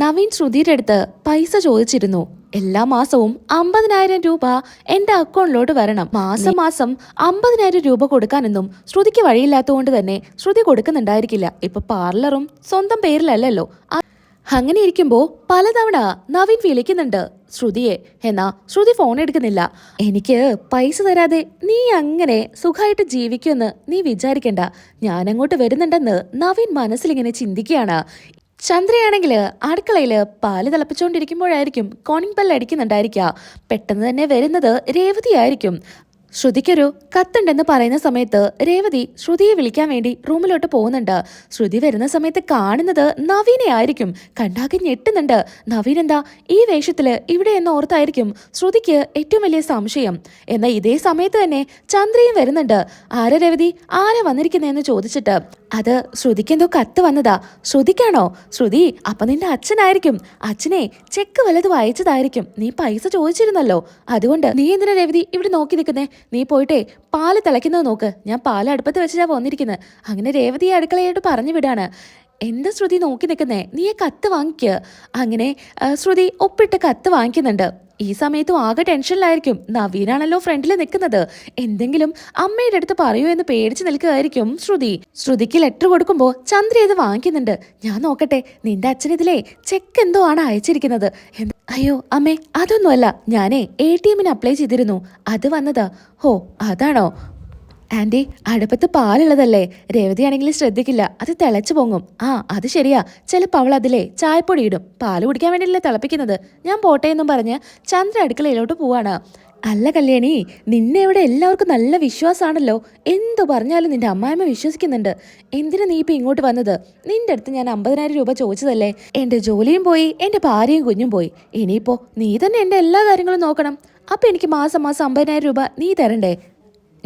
നവീൻ ശ്രുതിയുടെ അടുത്ത് പൈസ ചോദിച്ചിരുന്നു. എല്ലാ മാസവും അമ്പതിനായിരം രൂപ എന്റെ അക്കൗണ്ടിലോട്ട് വരണം. മാസം മാസം അമ്പതിനായിരം രൂപ കൊടുക്കാനൊന്നും ശ്രുതിക്ക് വഴിയില്ലാത്തതുകൊണ്ട് തന്നെ ശ്രുതി കൊടുക്കുന്നുണ്ടായിരിക്കില്ല. ഇപ്പൊ പാർലറും സ്വന്തം പേരിലല്ലല്ലോ. അങ്ങനെ ഇരിക്കുമ്പോ പലതവണ നവീൻ വിളിക്കുന്നുണ്ട് ശ്രുതിയെ. എന്നാ ശ്രുതി ഫോൺ എടുക്കുന്നില്ല. എനിക്ക് പൈസ തരാതെ നീ അങ്ങനെ സുഖമായിട്ട് ജീവിക്കുമെന്ന് നീ വിചാരിക്കണ്ട. ഞാനങ്ങോട്ട് വരുന്നുണ്ടെന്ന് നവീൻ മനസ്സിലിങ്ങനെ ചിന്തിക്കുകയാണ്. ചന്ദ്രയാണെങ്കിൽ അടുക്കളയിൽ പാൽ തിളപ്പിച്ചുകൊണ്ടിരിക്കുമ്പോഴായിരിക്കും കോണിംഗ് ബെൽ അടിക്കുന്നുണ്ടായിരിക്കുക. പെട്ടെന്ന് തന്നെ വരുന്നത് രേവതിയായിരിക്കും. ശ്രുതിക്കൊരു കത്തുണ്ടെന്ന് പറയുന്ന സമയത്ത് രേവതി ശ്രുതിയെ വിളിക്കാൻ വേണ്ടി റൂമിലോട്ട് പോകുന്നുണ്ട്. ശ്രുതി വരുന്ന സമയത്ത് കാണുന്നത് നവീനെ ആയിരിക്കും. കണ്ടാകെ ഞെട്ടുന്നുണ്ട്. നവീൻ എന്താ ഈ വേഷത്തിൽ ഇവിടെ എന്ന് ഓർത്തായിരിക്കും ശ്രുതിക്ക് ഏറ്റവും വലിയ സംശയം. എന്നാൽ ഇതേ സമയത്ത് തന്നെ ചന്ദ്രയും വരുന്നുണ്ട്. ആരാ രേവതി? ആരാ വന്നിരിക്കുന്നതെന്ന് ചോദിച്ചിട്ട്. അത് ശ്രുതിക്ക് എന്തോ കത്ത് വന്നതാ. ശ്രുതിക്കാണോ? ശ്രുതി അപ്പൊ നിന്റെ അച്ഛനായിരിക്കും. അച്ഛനെ ചെക്ക് വലത് വായിച്ചതായിരിക്കും നീ പൈസ ചോദിച്ചിരുന്നല്ലോ. അതുകൊണ്ട് നീ എന്തിനാ രേവതി ഇവിടെ നോക്കി നിൽക്കുന്നേ? നീ പോയിട്ടേ പാൽ തിളയ്ക്കുന്നത് നോക്ക്. ഞാൻ പാൽ അടുപ്പത്ത് വെച്ചാ വന്നിരിക്കുന്നത് അങ്ങനെ രേവതി അടുക്കളയായിട്ട് പറഞ്ഞു വിടാണ്. എന്താ ശ്രുതി നോക്കി നിൽക്കുന്നേ? നീ കത്ത് വാങ്ങിക്ക്. അങ്ങനെ ശ്രുതി ഒപ്പിട്ട് കത്ത് വാങ്ങിക്കുന്നുണ്ട്. ഈ സമയത്തും ആകെ ടെൻഷനിലായിരിക്കും. നവീനാണല്ലോ ഫ്രണ്ടിൽ നിൽക്കുന്നത്. എന്തെങ്കിലും അമ്മയുടെ അടുത്ത് പറയൂ എന്ന് പേടിച്ച് നിൽക്കുകയായിരിക്കും ശ്രുതി. ശ്രുതിക്ക് ലെറ്റർ കൊടുക്കുമ്പോൾ ചന്ദ്ര ഇത് വാങ്ങിക്കുന്നുണ്ട്. ഞാൻ നോക്കട്ടെ നിന്റെ അച്ഛൻ ഇതിലേ ചെക്ക് എന്തോ ആണ് അയച്ചിരിക്കുന്നത്? അയ്യോ അമ്മേ അതൊന്നുമല്ല. ഞാനേ എ ടി എമ്മിന് അപ്ലൈ ചെയ്തിരുന്നു. അത് വന്നതാ. ഹോ അതാണോ? ആന്റി അടുപ്പത്ത് പാലുള്ളതല്ലേ? രേവതിയാണെങ്കിൽ ശ്രദ്ധിക്കില്ല. അത് തിളച്ചു പൊങ്ങും. ആ അത് ശരിയാ. ചിലപ്പോൾ അവൾ അതിലേ ചായപ്പൊടി ഇടും. പാൽ കുടിക്കാൻ വേണ്ടിയല്ലേ തിളപ്പിക്കുന്നത്? ഞാൻ പോട്ടെ എന്നും പറഞ്ഞ് ചന്ദ്ര അടുക്കളയിലോട്ട് പോവാണ്. അല്ല കല്യാണി നിന്നെ ഇവിടെ എല്ലാവർക്കും നല്ല വിശ്വാസമാണല്ലോ എന്തു പറഞ്ഞാലും നിന്റെ അമ്മായിമ്മ വിശ്വസിക്കുന്നുണ്ട്. എന്തിനാ നീ ഇപ്പോൾ ഇങ്ങോട്ട് വന്നത്? നിന്റെ അടുത്ത് ഞാൻ അമ്പതിനായിരം രൂപ ചോദിച്ചതല്ലേ? എന്റെ ജോലിയും പോയി എന്റെ ഭാര്യയും കുഞ്ഞും പോയി. ഇനിയിപ്പോൾ നീ തന്നെ എന്റെ എല്ലാ കാര്യങ്ങളും നോക്കണം. അപ്പോൾ എനിക്ക് മാസം മാസം അമ്പതിനായിരം രൂപ നീ തരണ്ടേ?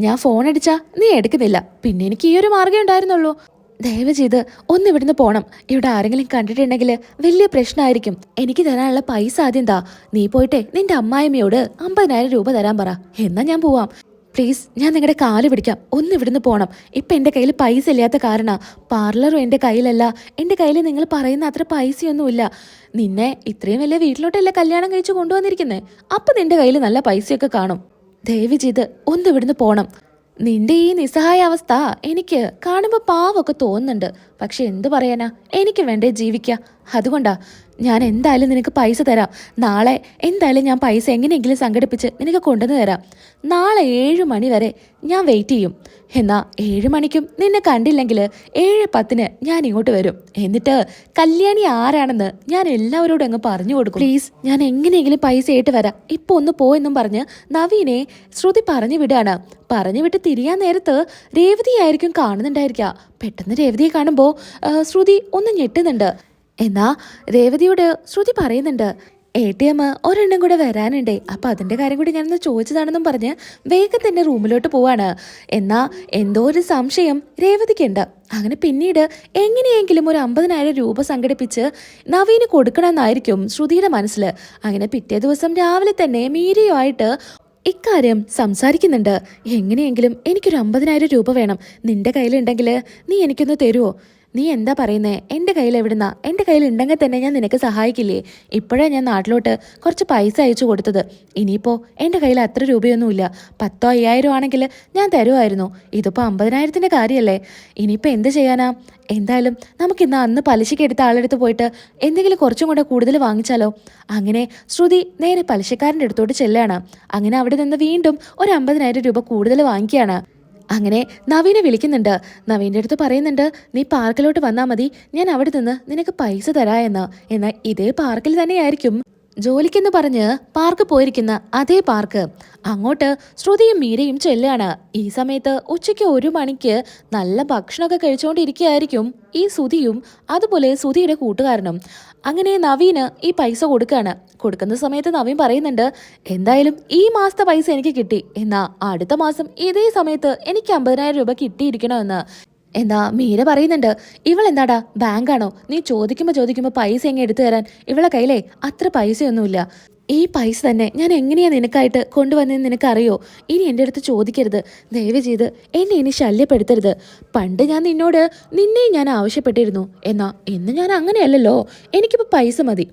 ഞാൻ ഫോൺ അടിച്ചാ നീ എടുക്കുന്നില്ല. പിന്നെ എനിക്ക് ഈ ഒരു മാർഗം ഉണ്ടായിരുന്നുള്ളൂ. ദയവ് ചെയ്ത് ഒന്ന് ഇവിടുന്ന് പോണം. ഇവിടെ ആരെങ്കിലും കണ്ടിട്ടുണ്ടെങ്കിൽ വലിയ പ്രശ്നമായിരിക്കും. എനിക്ക് തരാനുള്ള പൈസ ആദ്യം താ. നീ പോയിട്ടെ നിന്റെ അമ്മായിമ്മയോട് അമ്പതിനായിരം രൂപ തരാൻ പറ. എന്നാ ഞാൻ പോവാം. പ്ലീസ് ഞാൻ നിങ്ങളുടെ കാൽ പിടിക്കാം. ഒന്ന് ഇവിടുന്ന് പോണം. ഇപ്പം എന്റെ കയ്യിൽ പൈസ ഇല്ലാത്ത കാരണ. പാർലറും എന്റെ കയ്യിലല്ല. എന്റെ കയ്യിൽ നിങ്ങൾ പറയുന്ന അത്ര പൈസയൊന്നുമില്ല. നിന്നെ ഇത്രയും വലിയ വീട്ടിലോട്ടല്ലേ കല്യാണം കഴിച്ച് കൊണ്ടുവന്നിരിക്കുന്നേ? അപ്പം നിന്റെ കയ്യിൽ നല്ല പൈസയൊക്കെ കാണും. ദയവ് ചെയ്ത് ഒന്ന് പോണം. നിന്റെ ഈ നിസ്സഹായ അവസ്ഥ എനിക്ക് കാണുമ്പോൾ പാവമൊക്കെ തോന്നുന്നുണ്ട്. പക്ഷെ എന്തു പറയാനാ? എനിക്ക് വേണ്ടേ ജീവിക്ക. അതുകൊണ്ടാ ഞാൻ എന്തായാലും നിനക്ക് പൈസ തരാം. നാളെ എന്തായാലും ഞാൻ പൈസ എങ്ങനെയെങ്കിലും സംഘടിപ്പിച്ച് നിനക്ക് കൊണ്ടുവന്ന് തരാം. നാളെ ഏഴ് മണി വരെ ഞാൻ വെയിറ്റ് ചെയ്യും. എന്നാ ഏഴ് മണിക്കും നിന്നെ കണ്ടില്ലെങ്കിൽ ഏഴ് പത്തിന് ഞാൻ ഇങ്ങോട്ട് വരും. എന്നിട്ട് കല്യാണി ആരാണെന്ന് ഞാൻ എല്ലാവരോടും അങ്ങ് പറഞ്ഞു കൊടുക്കും. പ്ലീസ് ഞാൻ എങ്ങനെയെങ്കിലും പൈസ ആയിട്ട് വരാം. ഇപ്പോൾ ഒന്ന് പോ എന്നും പറഞ്ഞ് നവീനെ ശ്രുതി പറഞ്ഞു വിടുകയാണ് പറഞ്ഞു വിട്ട് തിരിയാൻ നേരത്ത് രേവതിയായിരിക്കും കാണുന്നുണ്ടായിരിക്കുക പെട്ടെന്ന് രേവതിയെ കാണുമ്പോൾ ശ്രുതി ഒന്ന് ഞെട്ടുന്നുണ്ട്. എന്നാ രേവതിയോട് ശ്രുതി പറയുന്നുണ്ട് എ ടി എം ഒരെണ്ണം കൂടെ വരാനുണ്ടേ. അപ്പൊ അതിന്റെ കാര്യം കൂടി ഞാനൊന്ന് ചോദിച്ചതാണെന്നും പറഞ്ഞ് വേഗം തന്നെ റൂമിലോട്ട് പോവാണ്. എന്നാ എന്തോ ഒരു സംശയം രേവതിക്കുണ്ട്. അങ്ങനെ പിന്നീട് എങ്ങനെയെങ്കിലും ഒരു അമ്പതിനായിരം രൂപ സംഘടിപ്പിച്ച് നവീന് കൊടുക്കണമെന്നായിരിക്കും ശ്രുതിയുടെ മനസ്സിൽ അങ്ങനെ പിറ്റേ ദിവസം രാവിലെ തന്നെ മീരയുമായിട്ട് ഇക്കാര്യം സംസാരിക്കുന്നുണ്ട്. എങ്ങനെയെങ്കിലും എനിക്കൊരു അമ്പതിനായിരം രൂപ വേണം. നിന്റെ കയ്യിലുണ്ടെങ്കിൽ നീ എനിക്കൊന്ന് തരുമോ നീ എന്താ പറയുന്നേ? എന്റെ കയ്യിൽ എവിടുന്നാ? എന്റെ കയ്യിൽ ഉണ്ടെങ്കിൽ തന്നെ ഞാൻ നിനക്ക് സഹായിക്കില്ലേ? ഇപ്പോഴാ ഞാൻ നാട്ടിലോട്ട് കുറച്ച് പൈസ അയച്ചു കൊടുത്തത്. ഇനിയിപ്പോൾ എന്റെ കയ്യിൽ അത്ര രൂപയൊന്നുമില്ല. പത്തോ അയ്യായിരം ആണെങ്കിൽ ഞാൻ തരുമായിരുന്നു. ഇതിപ്പോൾ അമ്പതിനായിരത്തിന്റെ കാര്യമല്ലേ ഇനിയിപ്പോൾ എന്ത് ചെയ്യാനാ? എന്തായാലും നമുക്കിന്ന് അന്ന് പലിശയ്ക്ക് എടുത്ത ആളെടുത്ത് പോയിട്ട് എന്തെങ്കിലും കുറച്ചും കൂടെ കൂടുതൽ വാങ്ങിച്ചാലോ? അങ്ങനെ ശ്രുതി നേരെ പലിശക്കാരന്റെ അടുത്തോട്ട് ചെല്ലാണ്. അങ്ങനെ അവിടെ നിന്ന് വീണ്ടും ഒരു അമ്പതിനായിരം രൂപ കൂടുതൽ വാങ്ങിക്കുകയാണ്. അങ്ങനെ നവീനെ വിളിക്കുന്നുണ്ട്. നവീന്റെ അടുത്ത് പറയുന്നുണ്ട് നീ പാർക്കിലോട്ട് വന്നാൽ മതി. ഞാൻ അവിടെ നിന്ന് നിനക്ക് പൈസ തരാ എന്ന് എന്നാൽ ഇതേ പാർക്കിൽ തന്നെയായിരിക്കും. ജോലിക്കെന്ന് പറഞ്ഞ് പാർക്ക് പോയിരിക്കുന്ന അതേ പാർക്ക്. അങ്ങോട്ട് ശ്രുതിയും മീരയും ചെല്ലുകയാണ്. ഈ സമയത്ത് ഉച്ചയ്ക്ക് ഒരു മണിക്ക് നല്ല ഭക്ഷണമൊക്കെ കഴിച്ചുകൊണ്ടിരിക്കുകയായിരിക്കും ഈ സുധിയും അതുപോലെ സുധിയുടെ കൂട്ടുകാരനും. അങ്ങനെ നവീന് ഈ പൈസ കൊടുക്കുകയാണ് കൊടുക്കുന്ന സമയത്ത് നവീൻ പറയുന്നുണ്ട് എന്തായാലും ഈ മാസത്തെ പൈസ എനിക്ക് കിട്ടി. എന്നാ അടുത്ത മാസം ഇതേ സമയത്ത് എനിക്ക് അമ്പതിനായിരം രൂപ കിട്ടിയിരിക്കണമെന്ന്. എന്നാ മീര പറയുന്നുണ്ട് ഇവൾ എന്താടാ ബാങ്കാണോ? നീ ചോദിക്കുമ്പോൾ ചോദിക്കുമ്പോൾ പൈസ എങ്ങനെ എടുത്തു തരാൻ. ഇവളെ കയ്യിലേ അത്ര പൈസയൊന്നുമില്ല. ഈ പൈസ തന്നെ ഞാൻ എങ്ങനെയാ നിനക്കായിട്ട് കൊണ്ടുവന്നതെന്ന് നിനക്കറിയോ? ഇനി എന്റെ അടുത്ത് ചോദിക്കരുത്. ദയവ് ചെയ്ത് എന്നെ ഇനി ശല്യപ്പെടുത്തരുത്. പണ്ട് ഞാൻ നിന്നോട് നിന്നെയും ഞാൻ ആവശ്യപ്പെട്ടിരുന്നു. എന്നാ ഇന്ന് ഞാൻ അങ്ങനെയല്ലല്ലോ. എനിക്കിപ്പോൾ പൈസ മതി.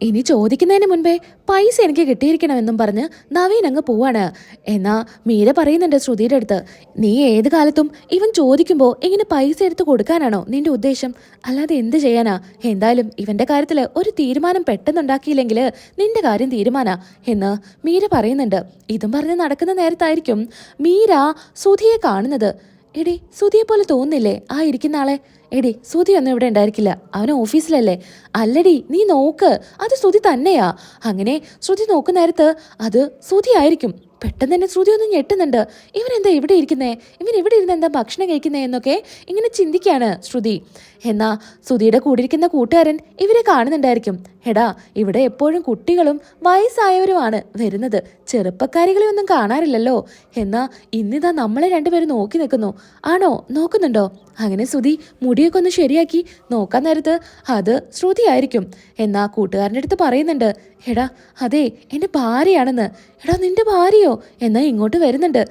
ഇനി ചോദിക്കുന്നതിന് മുൻപേ പൈസ എനിക്ക് കിട്ടിയിരിക്കണമെന്നും പറഞ്ഞ് നവീൻ അങ്ങ് പോവാണ്. എന്നാ മീര പറയുന്നുണ്ട് ശ്രുതിയുടെ അടുത്ത് നീ ഏത് കാലത്തും ഇവൻ ചോദിക്കുമ്പോൾ ഇങ്ങനെ പൈസ എടുത്ത് കൊടുക്കാനാണോ നിന്റെ ഉദ്ദേശം? അല്ലാതെ എന്ത് ചെയ്യാനാ? എന്തായാലും ഇവന്റെ കാര്യത്തിൽ ഒരു തീരുമാനം പെട്ടെന്നുണ്ടാക്കിയില്ലെങ്കിൽ നിന്റെ കാര്യം തീരുമാനാ. എന്ന് മീര പറയുന്നുണ്ട്. ഇതും പറഞ്ഞ് നടക്കുന്ന നേരത്തായിരിക്കും മീര സുധിയെ കാണുന്നത്. എടി സുധിയെ പോലെ തോന്നില്ലേ ആ ഇരിക്കുന്ന ആളെ? എടി സുധി ഒന്നും ഇവിടെ ഉണ്ടായിരിക്കില്ല. അവൻ ഓഫീസിലല്ലേ. അല്ലടി നീ നോക്ക്. അത് ശ്രുതി തന്നെയാ. അങ്ങനെ ശ്രുതി നോക്കുന്ന നേരത്ത് അത് ശ്രുതി ആയിരിക്കും. പെട്ടെന്ന് തന്നെ ശ്രുതി ഒന്ന് ഞെട്ടുന്നുണ്ട്. ഇവനെന്താ ഇവിടെ ഇരിക്കുന്നേ? ഇവൻ ഇവിടെ ഇരുന്ന് എന്താ ഭക്ഷണം കഴിക്കുന്നേ? എന്നൊക്കെ ഇങ്ങനെ ചിന്തിക്കുകയാണ് ശ്രുതി. എന്നാ ശ്രുതിയുടെ കൂടെ ഇരിക്കുന്ന കൂട്ടുകാരൻ ഇവരെ കാണുന്നുണ്ടായിരിക്കും. എടാ ഇവിടെ എപ്പോഴും കുട്ടികളും വയസ്സായവരുമാണ് വരുന്നത്. ചെറുപ്പക്കാരികളെ ഒന്നും കാണാറില്ലല്ലോ. എന്നാ ഇന്നിതാ നമ്മളെ രണ്ടുപേരും നോക്കി നിൽക്കുന്നു. ആണോ? നോക്കുന്നുണ്ടോ? അങ്ങനെ ശ്രുതി മുടിയൊക്കെ ഒന്ന് ശരിയാക്കി നോക്കാൻ നേരത്ത് അത് ശ്രുതി ആയിരിക്കും. എന്നാ കൂട്ടുകാരന്റെ അടുത്ത് പറയുന്നുണ്ട് എടാ അതെ എന്റെ ഭാര്യയാണെന്ന്. എടാ നിന്റെ ഭാര്യയോ? എന്നാ ഇങ്ങോട്ട് വരുന്നുണ്ട്.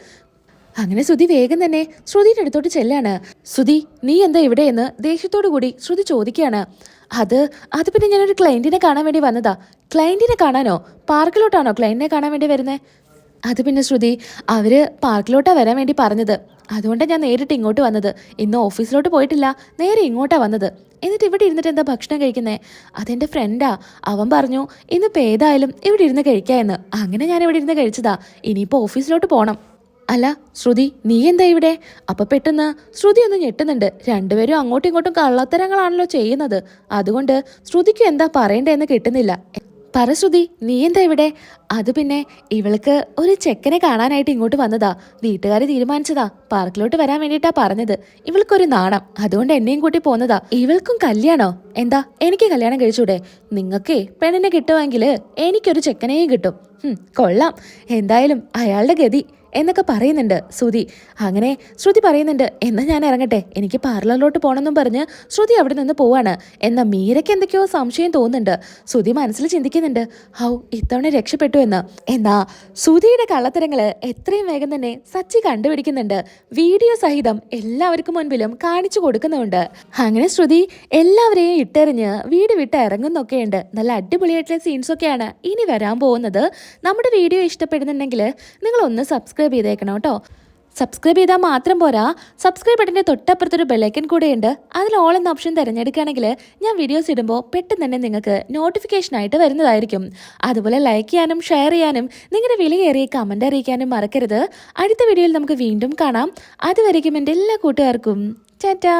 അങ്ങനെ ശ്രുതി വേഗം തന്നെ ശ്രുതിയുടെ അടുത്തോട്ട് ചെല്ലാണ്. ശ്രുതി നീ എന്താ ഇവിടെ എന്ന് ദേഷ്യത്തോടു കൂടി ശ്രുതി ചോദിക്കുകയാണ്. അത് അത് പിന്നെ ഞാനൊരു ക്ലയന്റിനെ കാണാൻ വേണ്ടി വന്നതാ. ക്ലയന്റിനെ കാണാനോ? പാർക്കിലോട്ടാണോ ക്ലയന്റിനെ കാണാൻ വേണ്ടി വരുന്നത് അത് പിന്നെ ശ്രുതി അവർ പാർക്കിലോട്ടാണ് വരാൻ വേണ്ടി പറഞ്ഞത്. അതുകൊണ്ടാണ് ഞാൻ നേരിട്ട് ഇങ്ങോട്ട് വന്നത്. ഇന്ന് ഓഫീസിലോട്ട് പോയിട്ടില്ല നേരെ ഇങ്ങോട്ടാണ് വന്നത്. എന്നിട്ട് ഇവിടെ ഇരുന്നിട്ട് എന്താ ഭക്ഷണം കഴിക്കുന്നേ? അതെന്റെ ഫ്രണ്ടാ അവൻ പറഞ്ഞു ഇന്നിപ്പോൾ ഏതായാലും ഇവിടെ ഇരുന്ന് കഴിക്കാമെന്ന് അങ്ങനെ ഞാൻ ഇവിടെ ഇരുന്ന് കഴിച്ചതാ. ഇനിയിപ്പോൾ ഓഫീസിലോട്ട് പോകണം അല്ല ശ്രുതി നീ എന്താ ഇവിടെ? അപ്പം പെട്ടെന്ന് ശ്രുതി ഒന്ന് ഞെട്ടുന്നുണ്ട്. രണ്ടുപേരും അങ്ങോട്ടും ഇങ്ങോട്ടും കള്ളത്തരങ്ങളാണല്ലോ ചെയ്യുന്നത്. അതുകൊണ്ട് ശ്രുതിക്ക് എന്താ പറയണ്ടേന്ന് കിട്ടുന്നില്ല. പറ ശ്രുതി നീ എന്താ ഇവിടെ? അത് പിന്നെ ഇവൾക്ക് ഒരു ചെക്കനെ കാണാനായിട്ട് ഇങ്ങോട്ട് വന്നതാ. വീട്ടുകാർ തീരുമാനിച്ചതാ. പാർക്കിലോട്ട് വരാൻ വേണ്ടിയിട്ടാ പറഞ്ഞത്. ഇവൾക്കൊരു നാണം. അതുകൊണ്ട് എന്നെയും കൂട്ടി പോന്നതാ. ഇവൾക്കും കല്യാണോ? എന്താ? എനിക്ക് കല്യാണം കഴിച്ചൂടെ? നിങ്ങൾക്കേ പെണ്ണിനെ കിട്ടുമെങ്കിൽ എനിക്കൊരു ചെക്കനെയും കിട്ടും. കൊള്ളാം. എന്തായാലും അയാളുടെ ഗതി എന്നൊക്കെ പറയുന്നുണ്ട്. ശ്രുതി. അങ്ങനെ ശ്രുതി പറയുന്നുണ്ട് എന്നാൽ ഞാൻ ഇറങ്ങട്ടെ. എനിക്ക് പാർലറിലോട്ട് പോകണമെന്നും പറഞ്ഞ് ശ്രുതി അവിടെ നിന്ന് പോവാണ്. എന്നാൽ മീരയ്ക്ക് എന്തൊക്കെയോ സംശയം തോന്നുന്നുണ്ട്. ശ്രുതി മനസ്സിൽ ചിന്തിക്കുന്നുണ്ട് ഹൗ ഇത്തവണ രക്ഷപ്പെട്ടു എന്ന്. എന്നാ ശ്രുതിയുടെ കള്ളത്തരങ്ങൾ എത്രയും വേഗം തന്നെ സച്ചി കണ്ടുപിടിക്കുന്നുണ്ട്. വീഡിയോ സഹിതം എല്ലാവർക്കും മുൻപിലും കാണിച്ചു കൊടുക്കുന്നുണ്ട് അങ്ങനെ ശ്രുതി എല്ലാവരെയും ഇട്ടെറിഞ്ഞ് വീട് വിട്ട് ഇറങ്ങുന്നൊക്കെയുണ്ട്. നല്ല അടിപൊളിയായിട്ടുള്ള സീൻസൊക്കെയാണ് ഇനി വരാൻ പോകുന്നത്. നമ്മുടെ വീഡിയോ ഇഷ്ടപ്പെടുന്നുണ്ടെങ്കിൽ നിങ്ങൾ ഒന്ന് സബ്സ്ക്രൈബ് ചെയ്തേക്കണം കേട്ടോ. സബ്സ്ക്രൈബ് ചെയ്താൽ മാത്രം പോരാ. സബ്സ്ക്രൈബ് ബട്ടന്റെ തൊട്ടപ്പുറത്തൊരു ബെല്ലൈക്കൻ കൂടെയുണ്ട്. അതിൽ ഓൾ എന്ന ഓപ്ഷൻ തിരഞ്ഞെടുക്കുകയാണെങ്കിൽ ഞാൻ വീഡിയോസ് ഇടുമ്പോൾ പെട്ടെന്ന് തന്നെ നിങ്ങൾക്ക് നോട്ടിഫിക്കേഷനായിട്ട് വരുന്നതായിരിക്കും. അതുപോലെ ലൈക്ക് ചെയ്യാനും ഷെയർ ചെയ്യാനും നിങ്ങളുടെ വിലയേറിയ കമന്റ് അറിയിക്കാനും മറക്കരുത്. അടുത്ത വീഡിയോയിൽ നമുക്ക് വീണ്ടും കാണാം. അതുവരയ്ക്കും എന്റെ എല്ലാ കൂട്ടുകാർക്കും. ടാറ്റാ!